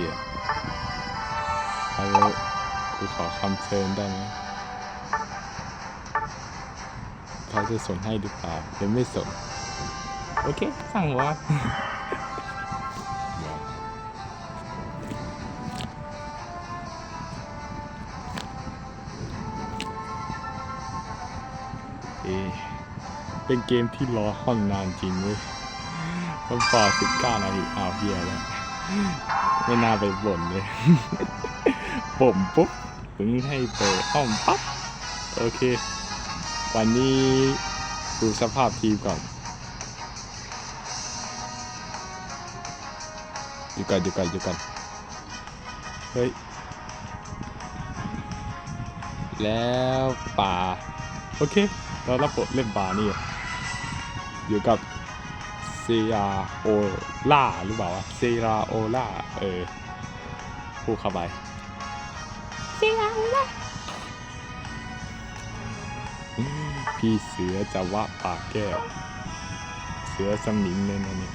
หี้ยเอากูขอคำเชิญได้ไหมเขาจะสนให้หรือเปล่าหรือไม่สน โอเค สั่งหัวเอะเป็นเกมที่รอค่อนนานจริงเว้ยมันพอสิบเก้านาทีอ้าวเฮียแล้ว ไม่น่าไปบ่นเลยผมปุ๊บถึงให้เปิดห้องปั๊บโอเค วันนี้ดูสภาพทีมก่อนอยู่กันอยู่กันอยู่กันเฮ้ย แล้วป่า โอเค เรารับบทเล่นป่านี่อยู่กับ เซียโอล่าหรือเปล่าวะเซียโอล่าเออพูดเข้าไปเซียโอล่าพี่เสือจะวะปากแก้ว เสือสมิงเลยนะเนี่ย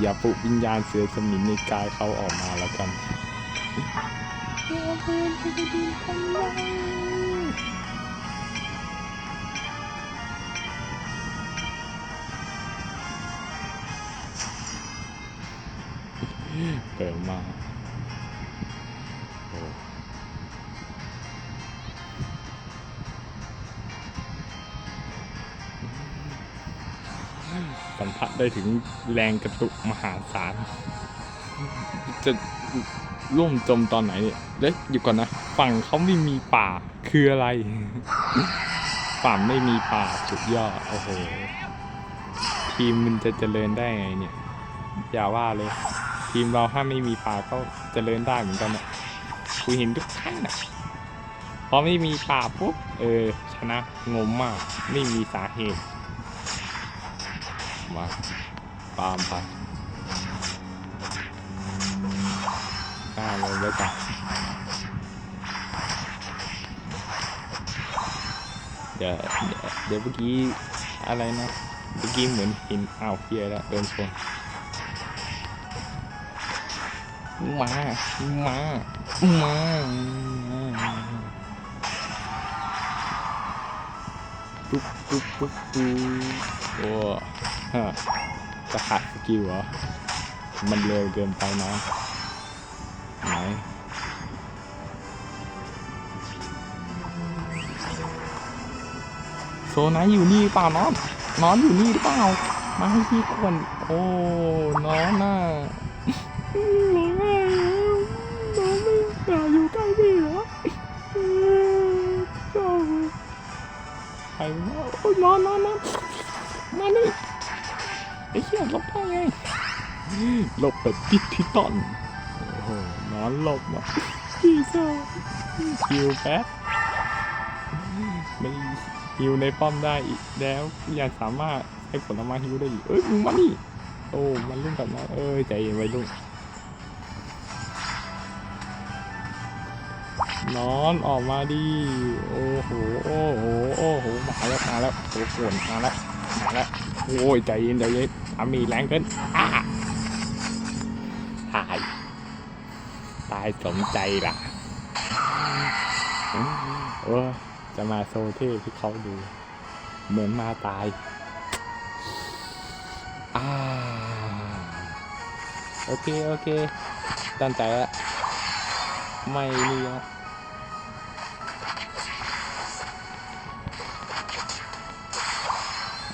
อย่าปลุกวิญญาณเสือสมิงในกายเขาออกมาแล้วกัน อย่าเพิ่งไปดูกันเลยเปิดมาสัมผัสได้ถึงแรงกระตุกมหาศาล จะร่วมจมตอนไหนเนี่ยเล็กอยู่ก่อนนะ ฝั่งเขาไม่มีป่าคืออะไร ฝั่งไม่มีป่าสุดยอด โอ้โห ทีมมันจะเจริญได้ไงเนี่ย อย่าว่าเลย ทีมเราถ้าไม่มีป่าก็เจริญได้เหมือนกันนะกูเห็นทุกครั้งนะพอไม่มีป่าปุ๊บเออชนะงงมากไม่มีสาเหตุมาตามไปข้าเลยแล้วกันเดี๋ยวเดี๋ยวเดี๋ยวเมื่อกี้อะไรนะเมื่อกี้เหมือนเห็นอ้าวเพียแล้วเดินชน มา มา มา ปุ๊บปุ๊บปุ๊บปุ๊บโอ้ฮะจะขาดสกิลเหรอ มันเร็วเกินไปนะไหนโซนายอยู่นี่เปล่านอนนอนอยู่นี่หรือเปล่า มาให้พี่ก่อนโอ้นอนน่ะ โอ้ยนอนนอนนอนมานี่ไอ้เหี้ยหลบได้ไงหลบแบบติดที่ต้นโอ้โหนอนหลบนะพี่เศร้าคิวแป๊บไม่ฮิวในป้อมได้อีกแล้วยังสามารถให้ผลไม้ฮิวได้อีกเอ้ยมึงมานี่โอ้มันรุ่งกับน้องเอ้ยใจเย็นไว้รุ่ง นอนออกมาดิโอ้โหโอ้โหโอ้โหมาแล้วมาแล้วโอ้โหวดมาแล้วมาแล้วโอ้ยใจเย็นใจเย็นทำมีแรงเกินตายตายสมใจล่ะโอ้จะมาโซเท่ที่เขาดู เหมือนมาตายอ่าโอเค โอเคตั้งใจละไม่นี่นะ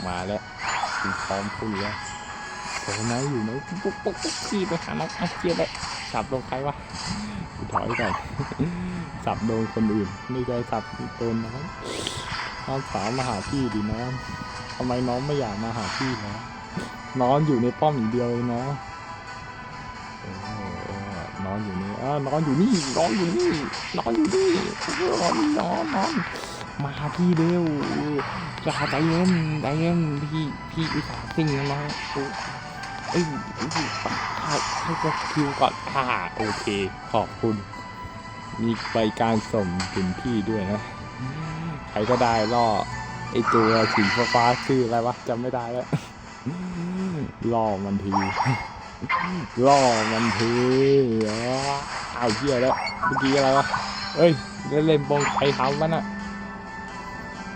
มาแล้วคุณพร้อมพุ่นแล้วโอ้ไหนอยู่ไหนปุ๊บปุ๊บปุ๊บปุ๊บขี่ไปหาน้องอาเกียร์เลยสับลงใครวะกูถอยก่อนสับโดนคนอื่นไม่ใช่สับโดนน้องน้องสาวมาหาพี่ดิน้องทำไมน้องไม่อยากมาหาพี่นะน้องอยู่ในป้อมอย่างเดียวเลยเนาะเออเออนอนอยู่นี่อ่านอนอยู่นี่นอนอยู่นี่นอนอยู่นี่เออนอนนอนนอน มาพี่เร็วอย่าใจเย็นใจเย็นพี่พี่อุตส่าห์ซิ่งนะโอ้เอ้ยให้ให้ก็คิวก่อนค่ะโอเคขอบคุณ มีใบการส่งถึงพี่ด้วยนะ ใครก็ได้ล่อไอตัวสีฟ้าชื่ออะไรวะจำไม่ได้แล้วล่อมันทีล่อมันทีอ๋อเอาเหี้ยแล้วเมื่อกี้อะไรวะเอ้ยเล่นเล่นบงใครทำวะน่ะ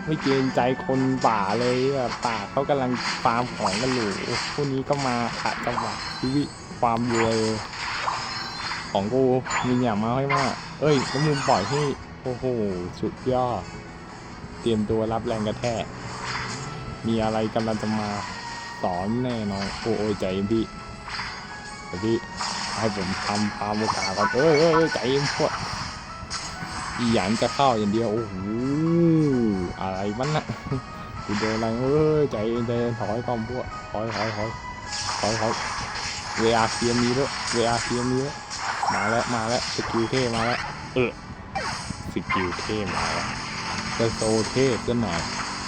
ไม่เกรงใจคนป่าเลยแบบป่าเขากำลังฟาร์มของกันอยู่พวกนี้ก็มาขัดจังหวะชีวิตความรวยของกูมีอย่างมาให้มากเอ้ยแล้วมึงปล่อยให้โอ้โหสุดยอด เตรียมตัวรับแรงกระแทก มีอะไรกำลังจะมาสอนแน่นอนโอ้โอ้ยใจเย็นพี่พี่ให้ผมทำพามโอกาสก่อนเอ้ยเอ้ยเอ้ยใจเย็นพวกอีหยันจะเข้าอย่างเดียวโอ้โห อะไรมันน่ะกูโดนอะไรเอ้ยใจใจถอยก่อนพวกถอยถอยถอยถอยถอยเวอาเทียมมีด้วยเวอาเทียมมีด้วยมาแล้วมาแล้วสกิลเท่มาแล้วเออสกิลเท่มาแล้วจะโซเท่ก็หน่อย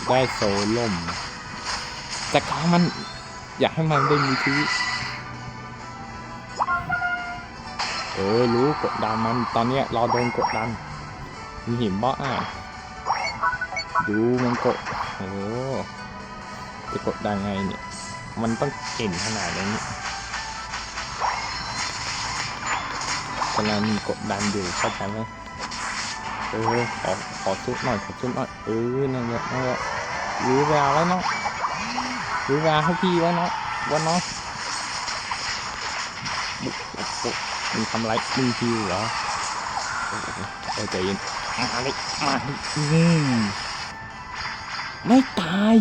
ได้โซล่มแต่การมันอยากให้มันได้มีชีวิตเออรู้กดดันมันตอนเนี้ยรอโดนกดดันมีหินบ้าอะ ดูมันกดโอ้จะกดดันไงเนี่ยมันต้องเก่งขนาดนี้กำลังกดดันอยู่เข้าใจไหมเออขอขอซุดหน่อยขอซุดหน่อยเออนั่นแหละนั่นแหละรู้เวลาไว้เนาะรู้เวลาให้พี่ไว้เนาะว่าเนาะบุ๊บบุ๊บมึงทำไรมึงคิวเหรอเอเออเออใจเย็นมาเลยมาดิอืม ไม่ตาย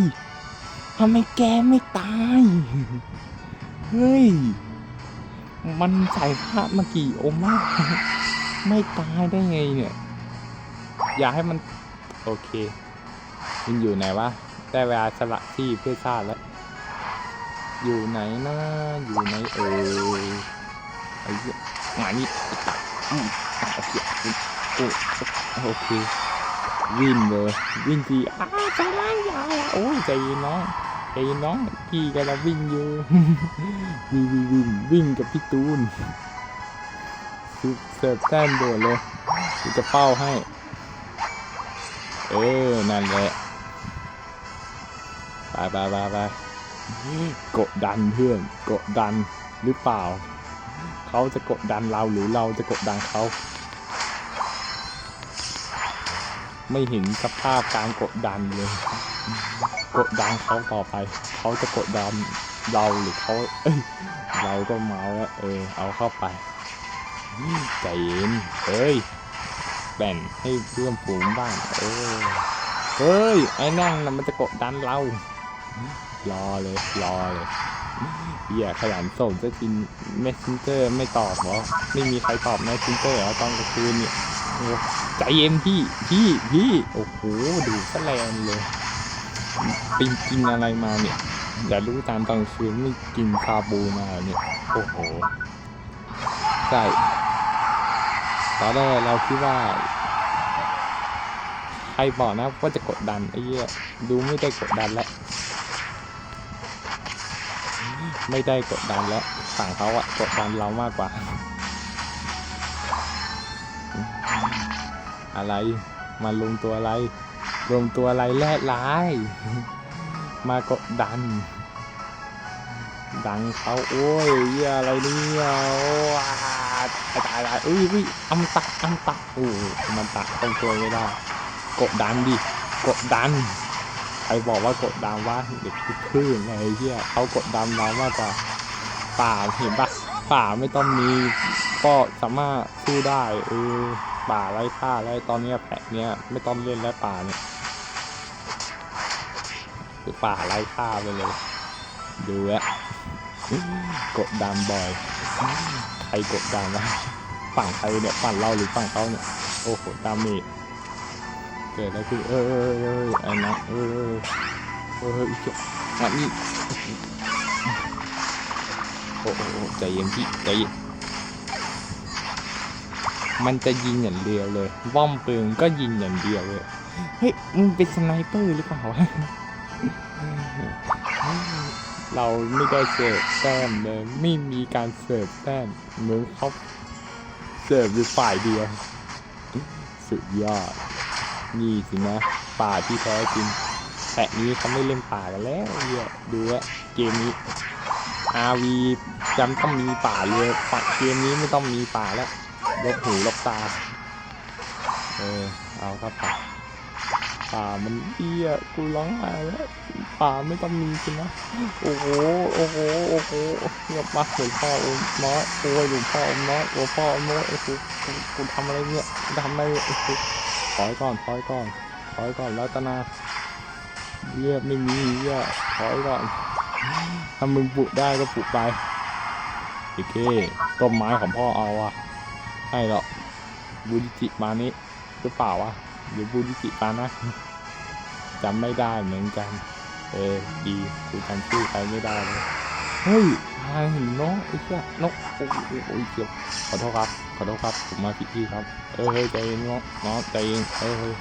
ทำไมแกไม่ตาย เฮ้ย มันใส่พระมากี่องค์มากไม่ตายได้ไงเนี่ย อย่าให้มัน โอเคมันอยู่ไหนวะ ได้เวลาสละที่เพื่อชาติแล้ว อยู่ไหนนะ อยู่ไหนเอ่ยไอ้เหี้ยมานนี้ตัดอืมอะโอเคโอ้โอเควิ่งเลยวิ่งทีอ้า วใจร้ายยายโอ้ยใจเย็นน้องใจเย็นน้องพี่กำลังวิ่งอยู่วิ่งวิ่งวิ่งวิ่งกับพี่ตูนคือเสิร์ฟแต้มโดดเลยกูจะเป้าให้ เออ นั่นแหละไปไปไปไปกดดันเพื่อนกดดันหรือเปล่า เขาจะกดดันเราหรือเราจะกดดันเขา ไม่เห็นสภาพการกดดันเลย กดดันเขาต่อไป เขาจะกดดันเราหรือเขาเอ้ยเราก็เมาแล้วเออเอาเข้าไปใจเย็นเฮ้ยแบ่งให้เพื่อนฝูงบ้างเออเฮ้ยไอ้นั่งน่ะมันจะกดดันเรารอเลยรอเลยเหี้ยขยันส่งจะกินเมสเซนเจอร์ไม่ตอบเหรอไม่มีใครตอบเมสเซนเจอร์เหรอตอนกลางคืนเนี่ยใจเย็นพี่พี่พี่โอ้โหดูแสแลนเลย ไปกินอะไรมาเนี่ย อย่ารู้ตามตอนกลางคืนไม่กินคาบูมาเนี่ย โอ้โหใช่ตอนแรกเราคิดว่า ใครบอกนะว่าจะกดดันไอ้เหี้ยดูไม่ได้กดดันแล้ว ไม่ได้กดดันแล้วฝั่งเขาอะกดดันเรามากกว่า อะไร มาลงตัวอะไร ลงตัวไรแลดร้าย มากดดัน ดังเขาโอ้ยเหี้ยอะไรเนี่ยโอ้ตายตายตายอุ้ยอุ้ยอมตะอมตะโอ้มันตะต้องตัวไม่ได้กดดันดิกดดันใครบอกว่ากดดันว่าเด็กคือคลื่นไงไอ้เหี้ยเขากดดันเรามากกว่าป่าเห็นปะป่าไม่ต้องมีก็สามารถสู้ได้เออป่าไร้ค่าแล้วตอนเนี้ยแผะเนี้ยไม่ต้องเล่นแล้วป่าเนี่ย คือป่าไร้ค่าไปเลย ดูแลวกดดันบ่อย ใครกดดันวะฝั่งใครเนี่ยฝั่งเราหรือฝั่งเขาเนี่ย โอ้โหดาเมจเกิดอะไรขึ้นเออเออเออไอ้นักเออเออเอออีกอะนี่โอ้โหใจเย็นพี่ใจเย็นมันจะยิงอย่างเดียวเลยบ้อมปืนก็ยิงอย่างเดียวเลย เฮ้ย มึงเป็นสไนเปอร์หรือเปล่าวะ เราไม่ได้เสิร์ฟแต้มเลยไม่มีการเสิร์ฟแต้มเหมือนเขาเสิร์ฟอยู่ฝ่ายเดียวสุดยอด นี่สินะป่าที่แท้จริงแต่นี้เขาไม่เล่นป่ากันแล้วเหี้ยดูว่าเกมนี้ RV จำต้องมีป่าเลยปักเกมนี้ไม่ต้องมีป่าแล้วลบหูลบตา เออ เอาครับป่าป่ามันเอี้ยกูร้องไห้แล้ว ป่าไม่ต้องมีสินะ โอ้โห โอ้โห โอ้โหเงียบมาหลวงพ่ออมน้อยโอ้ยหลวงพ่ออมน้อยหลวงพ่ออมน้อยโอ้โหกูกูทำอะไรเนี่ยทำอะไรเนี่ยโอ้โหถอยก่อนถอยก่อนถอยก่อนรัตนาเรียบไม่มีเหี้ยถอยก่อน ถ้ามึงปลูกได้ก็ปลูกไปโอเคต้นไม้ของพ่อเอาอะให้หรอกบูริจิมานี้หรือเปล่าวะหรือบูริจิปานะจำไม่ได้เหมือนกัน เออดีกูจำชื่อใครไม่ได้เลยเฮ้ยพายเห็นน้องไอ้เชี่ยนกโอ้โหโอ้ยเจ็บขอโทษครับ ขอโทษครับ ผมมาผิดที่ครับ เออเฮ้ยใจเย็นน้องน้องใจเย็นเออเฮ้ย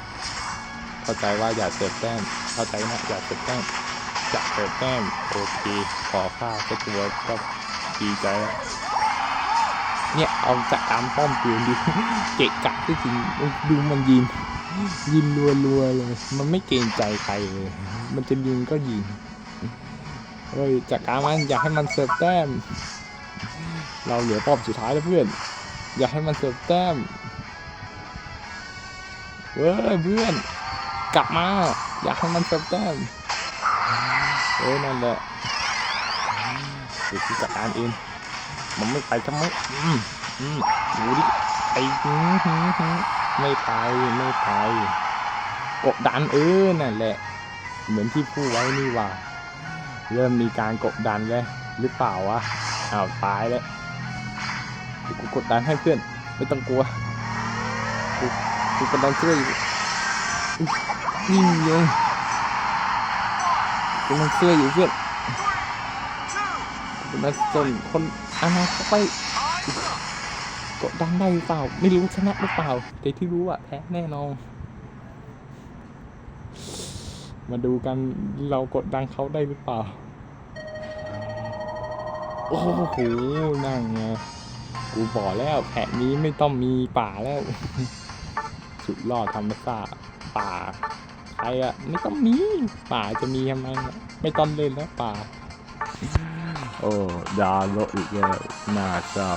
เข้าใจว่าอย่าเสียบแต้มเข้าใจนะอย่าเสียบแต้มจะเสียบแต้มโอเคขอค่าสักตัวก็ดีใจแล้วเนี่ยเอาจากตามป้อมปืนดิเกะกะที่จริงดูมันยิง ยิงรัวๆเลย มันไม่เกรงใจใครเลย มันจะยิงก็ยิงเฮ้ยจากการมันอยากให้มันเสิร์ฟแต้ม เราเหลือปอบสุดท้ายแล้วเพื่อน อยากให้มันเสิร์ฟแต้มเว้ยเพื่อน กลับมา อยากให้มันเสิร์ฟแต้มเอ้ยนั่นแหละเดี๋ยวกูจัดการเองมันไม่ไปทำไมอืมอืมดูดิไอ้หืมหืมหืม ไม่ไปไม่ไปกดดันเออนั่นแหละ เหมือนที่พูดไว้นี่ว่า เริ่มมีการกดดันแล้วหรือเปล่าวะอ้าวตายแล้วกูกดดันให้เพื่อน ไม่ต้องกลัวกูกูกำลังช่วยอยู่ยยิงกำลังช่วยอยู่เพื่อนกำลังส่งคนอนาคตไป กดดันได้หรือเปล่า ไม่รู้ชนะหรือเปล่า แต่ที่รู้อะแพ้แน่นอน มาดูกันเรากดดันเขาได้หรือเปล่า โอ้โหนั่งไงกูบอกแล้วแผนนี้ไม่ต้องมีป่าแล้ว สุดยอดธรรมชาติป่าใครอะไม่ต้องมีป่าจะมีทำไมอะไม่ต้องเล่นแล้วป่า โอ้ดาโลอีกแล้วน่าเศร้า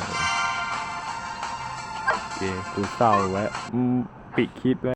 เคกูเศร้าไว้อืมปิดคลิปไว้